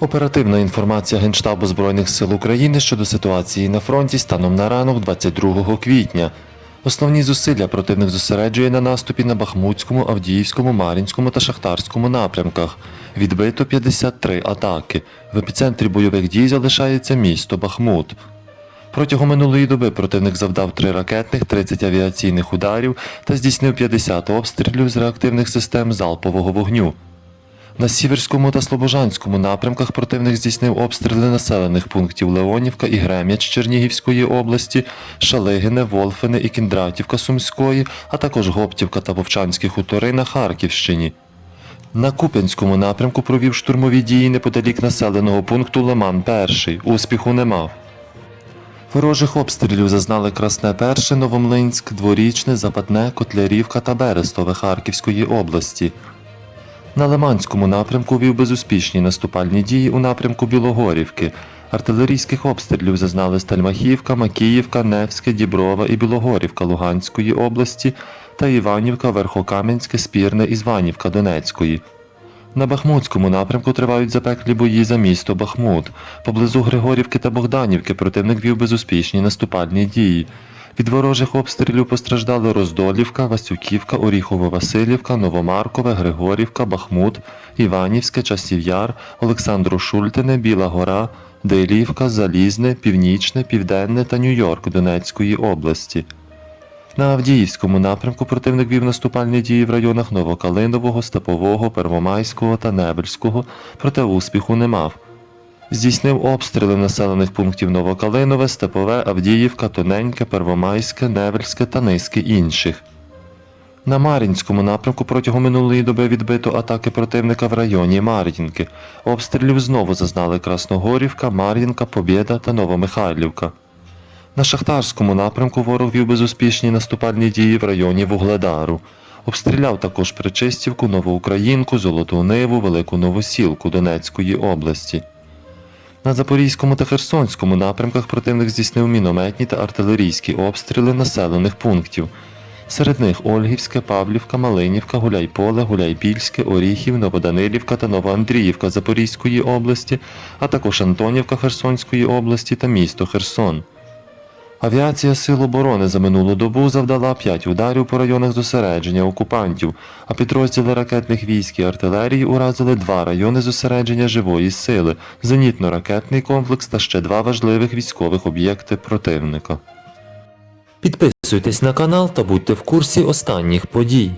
Оперативна інформація Генштабу Збройних сил України щодо ситуації на фронті станом на ранок 22 квітня. Основні зусилля противник зосереджує на наступі на Бахмутському, Авдіївському, Мар'їнському та Шахтарському напрямках. Відбито 53 атаки. В епіцентрі бойових дій залишається місто Бахмут. Протягом минулої доби противник завдав 3 ракетних, 30 авіаційних ударів та здійснив 50 обстрілів з реактивних систем залпового вогню. На Сіверському та Слобожанському напрямках противник здійснив обстріли населених пунктів Леонівка і Грем'яч Чернігівської області, Шалигине, Волфине і Кіндратівка Сумської, а також Гоптівка та Вовчанські хутори на Харківщині. На Куп'янському напрямку провів штурмові дії неподалік населеного пункту Лиман Перший. Успіху не мав. Ворожих обстрілів зазнали Красне Перше, Новомлинськ, Дворічне, Западне, Котлярівка та Берестове Харківської області. На Лиманському напрямку вів безуспішні наступальні дії у напрямку Білогорівки. Артилерійських обстрілів зазнали Стальмахівка, Макіївка, Невське, Діброва і Білогорівка Луганської області та Іванівка, Верхокам'янське, Спірне і Званівка Донецької. На Бахмутському напрямку тривають запеклі бої за місто Бахмут. Поблизу Григорівки та Богданівки противник вів безуспішні наступальні дії. Від ворожих обстрілів постраждали Роздолівка, Васюківка, Оріхово-Василівка, Новомаркове, Григорівка, Бахмут, Іванівське, Часів'яр, Олександру Шультине, Біла Гора, Дейлівка, Залізне, Північне, Південне та Нью-Йорк Донецької області. На Авдіївському напрямку противник вів наступальні дії в районах Новокалинового, Степового, Первомайського та Небельського, проте успіху не мав. Здійснив обстріли населених пунктів Новокалинове, Степове, Авдіївка, Тоненьке, Первомайське, Невельське та низки інших. На Мар'їнському напрямку протягом минулої доби відбито атаки противника в районі Мар'їнки. Обстрілів знову зазнали Красногорівка, Мар'їнка, Побєда та Новомихайлівка. На Шахтарському напрямку ворог вів безуспішні наступальні дії в районі Вугледару. Обстріляв також Причистівку, Новоукраїнку, Золоту Ниву, Велику Новосілку Донецької області. На Запорізькому та Херсонському напрямках противник здійснив мінометні та артилерійські обстріли населених пунктів. Серед них Ольгівське, Павлівка, Малинівка, Гуляйполе, Гуляйпільське, Оріхів, Новоданилівка та Новоандріївка Запорізької області, а також Антонівка Херсонської області та місто Херсон. Авіація Сил оборони за минулу добу завдала 5 ударів по районах зосередження окупантів, а підрозділи ракетних військ і артилерії уразили два райони зосередження живої сили, зенітно-ракетний комплекс та ще два важливих військових об'єкти противника. Підписуйтесь на канал та будьте в курсі останніх подій.